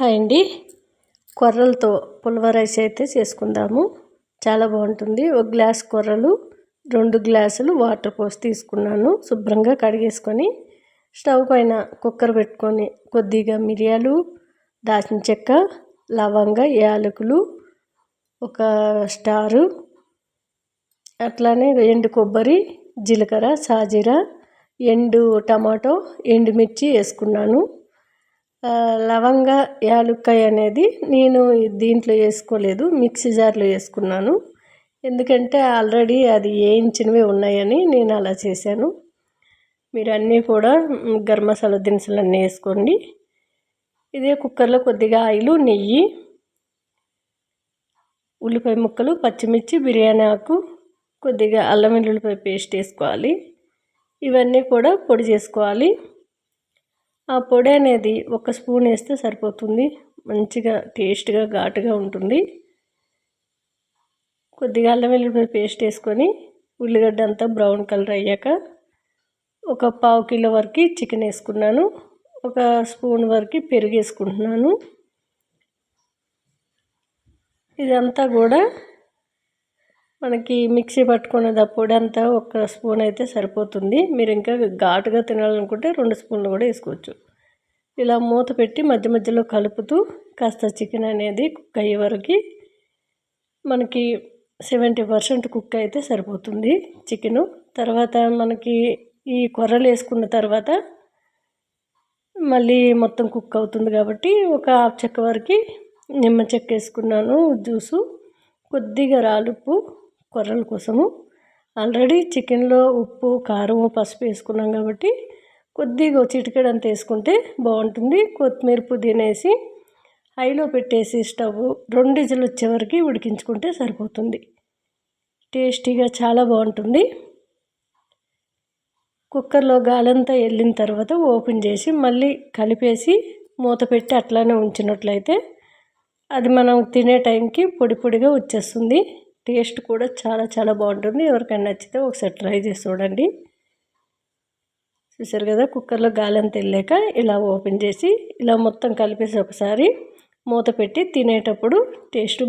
Hi అండి. కొర్రలతో pulao rice అయితే చేసుకుందాము. చాలా బాగుంటుంది. ఒక గ్లాస్ కొర్రలు రెండు గ్లాసులు వాటర్ పోసి తీసుకున్నాను. శుభ్రంగా కడిగేసుకొని స్టవ్ పైన కుక్కర్ పెట్టుకొని కొద్దిగా మిరియాలు దాచిన చెక్క లవంగ యాలకులు ఒక స్టారు అట్లానే ఎండు కొబ్బరి జీలకర్ర సాజీర ఎండు టమాటో ఎండుమిర్చి వేసుకున్నాను. లవంగ యాలుక్కాయ అనేది నేను దీంట్లో వేసుకోలేదు మిక్సీ జార్లో వేసుకున్నాను. ఎందుకంటే ఆల్రెడీ అది వేయించినవి ఉన్నాయని నేను అలా చేశాను. మీరు అన్నీ కూడా గరం మసాలా దినుసులు అన్నీ వేసుకోండి. ఇదే కుక్కర్లో కొద్దిగా ఆయిల్ నెయ్యి ఉల్లిపాయ ముక్కలు పచ్చిమిర్చి బిర్యానీ ఆకు కొద్దిగా అల్లం వెల్లుల్లిపాయ పేస్ట్ వేసుకోవాలి. ఇవన్నీ కూడా పొడి చేసుకోవాలి. ఆ పొడి అనేది ఒక స్పూన్ వేస్తే సరిపోతుంది. మంచిగా టేస్ట్గా ఘాటుగా ఉంటుంది. కొద్దిగా అల్లం వెల్లుల్లి పేస్ట్ వేసుకొని ఉల్లిగడ్డ అంతా బ్రౌన్ కలర్ అయ్యాక ఒక పావు కిలో వరకు చికెన్ వేసుకున్నాను. ఒక స్పూన్ వరకు పెరుగు వేసుకుంటున్నాను. ఇదంతా కూడా మనకి మిక్సీ పట్టుకునేది పొడి అంతా ఒక స్పూన్ అయితే సరిపోతుంది. మీరు ఇంకా ఘాటుగా తినాలనుకుంటే రెండు స్పూన్లు కూడా వేసుకోవచ్చు. ఇలా మూత పెట్టి మధ్య మధ్యలో కలుపుతూ కాస్త చికెన్ అనేది కుక్ అయ్యే వరకు మనకి సెవెంటీ పర్సెంట్ కుక్ అయితే సరిపోతుంది చికెను. తర్వాత మనకి ఈ కొర్రలు వేసుకున్న తర్వాత మళ్ళీ మొత్తం కుక్ అవుతుంది కాబట్టి ఒక హాఫ్ చెక్క వరకు నిమ్మ చెక్క వేసుకున్నాను జ్యూసు కొద్దిగా రాలుప్పు కొర్రల కోసము. ఆల్రెడీ చికెన్లో ఉప్పు కారం పసుపు వేసుకున్నాం కాబట్టి కొద్దిగా చిటికెడంత వేసుకుంటే బాగుంటుంది. కొత్తిమీర పుదీనా వేసి హైలో పెట్టేసి స్టవ్ రెండు ఇజలు వచ్చే వరకు ఉడికించుకుంటే సరిపోతుంది. టేస్టీగా చాలా బాగుంటుంది. కుక్కర్లో గాలంతా వెళ్ళిన తర్వాత ఓపెన్ చేసి మళ్ళీ కలిపేసి మూత పెట్టి అట్లానే ఉంచినట్లయితే అది మనం తినే టైంకి పొడి పొడిగా వచ్చేస్తుంది. టేస్ట్ కూడా చాలా చాలా బాగుంటుంది. ఎవరికైనా నచ్చితే ఒకసారి ట్రై చేసి చూడండి. చూసారు కదా కుక్కర్లో గాలి అంత వెళ్ళాక ఇలా ఓపెన్ చేసి ఇలా మొత్తం కలిపేసి ఒకసారి మూత పెట్టి తినేటప్పుడు టేస్ట్